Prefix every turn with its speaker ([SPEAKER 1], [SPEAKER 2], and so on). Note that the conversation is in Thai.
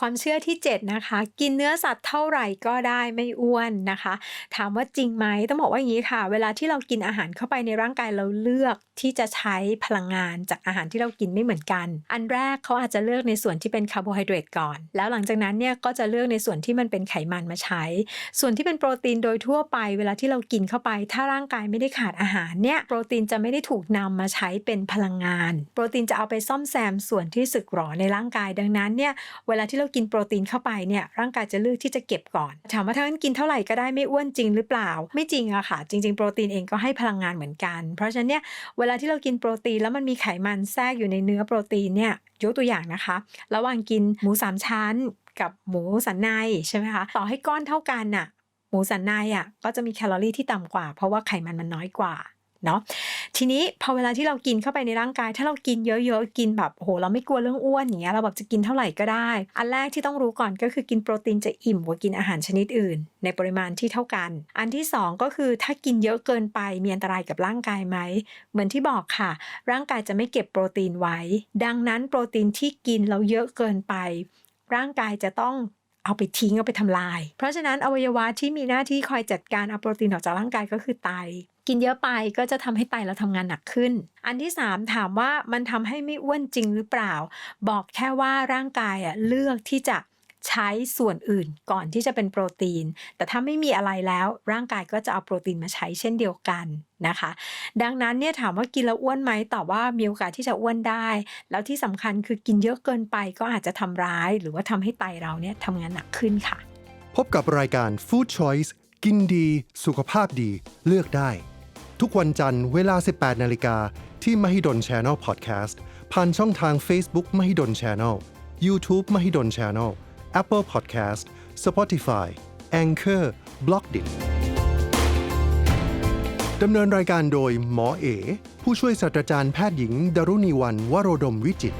[SPEAKER 1] ความเชื่อที่ 7 นะคะ กินเนื้อสัตว์เท่าไหร่ก็ได้ไม่อ้วนนะคะ ถามว่าจริงไหมต้องบอกว่าอย่างนี้ค่ะ เวลาที่เรากินอาหารเข้าไปในร่างกายเราเลือกที่จะใช้พลังงานจากอาหารที่เรากินไม่เหมือนกัน อันแรกเขาอาจจะเลือกในส่วนที่เป็นคาร์โบไฮเดรตก่อน แล้วหลังจากนั้นเนี่ยก็จะเลือกในส่วนที่มันเป็นไขมันมาใช้ ส่วนที่เป็นโปรตีนโดยทั่วไป เวลาที่เรากินเข้าไป ถ้าร่างกายไม่ได้ขาดอาหารเนี่ยโปรตีนจะไม่ได้ถูกนำมาใช้เป็นพลังงาน โปรตีนจะเอาไปซ่อมแซมส่วนที่สึกหรอในร่างกายดังนั้นเนี่ยเวลาที่เรากินโปรตีนเข้าไปเนี่ยร่างกายจะเลือกที่จะเก็บก่อนถามว่าถ้างั้นกินเท่าไหร่ก็ได้ไม่อ้วนจริงหรือเปล่า ไม่จริงอะค่ะ จริง ๆ โปรตีนเองก็ให้พลังงานเหมือนกัน เพราะฉะนั้นเนี่ยเวลาที่เรากินโปรตีนแล้วมันมีไขมันแทรกอยู่ในเนื้อโปรตีนเนี่ยยกตัวอย่างนะคะ ระหว่างกินหมูสามชั้นกับหมูสันในใช่ไหมคะต่อให้ก้อนเท่ากันน่ะหมูสันในอะก็จะมีแคลอรี่ที่ต่ำกว่า เพราะว่าไขมันมันน้อยกว่า เนาะทีนี้พอเวลาที่เรากินเข้าไปในร่างกาย ถ้าเรากินเยอะๆกินแบบโหเราไม่กลัวเรื่องอ้วนอย่างเงี้ยเราแบบจะกินเท่าไหร่ก็ได้ อันแรกที่ต้องรู้ก่อนก็คือกินโปรตีนจะอิ่มกว่ากินอาหารชนิดอื่น ในปริมาณที่เท่ากัน อันที่สองก็คือถ้ากินเยอะเกินไปมีอันตรายกับร่างกายไหมเหมือนที่บอกค่ะ ร่างกายจะไม่เก็บโปรตีนไว้ ดังนั้นโปรตีนที่กินเราเยอะเกินไป ร่างกายจะต้องเอาไปทิ้งเอาไปทำลาย เพราะฉะนั้นอวัยวะที่มีหน้าที่คอยจัดการเอาโปรตีนออกจากร่างกายก็คือไต กินเยอะไปก็จะทำให้ไตเราทำงานหนักขึ้น อันที่ 3 ถามว่ามันทำให้ไม่อ้วนจริงหรือเปล่า บอกแค่ว่าร่างกายอะเลือกที่จะใช้ส่วนอื่นก่อนที่จะเป็นโปรตีน แต่ถ้าไม่มีอะไรแล้วร่างกายก็จะเอาโปรตีนมาใช้เช่นเดียวกันนะคะ ดังนั้นเนี่ยถามว่ากินแล้วอ้วนไหมตอบว่ามีโอกาสที่จะอ้วนได้ แล้วที่สำคัญคือกินเยอะเกินไปก็อาจจะทำร้าย หรือว่าทำให้ไตเราเนี่ยทำงานหนักขึ้นค่ะ
[SPEAKER 2] พบกับรายการ Food Choice กินดี สุขภาพดี เลือกได้ ทุกวันจันทร์เวลา 18 นาฬิกาที่ Mahidol Channel Podcast ผ่านช่องทาง Facebook Mahidol Channel YouTube Mahidol Channel Apple Podcast Spotify Anchor b l o g d i t ดำเนินรายการโดยหมอเอ ผู้ช่วยศาสตราจารย์แพทย์หญิง ดรุณีวันวโรดมวิจิตร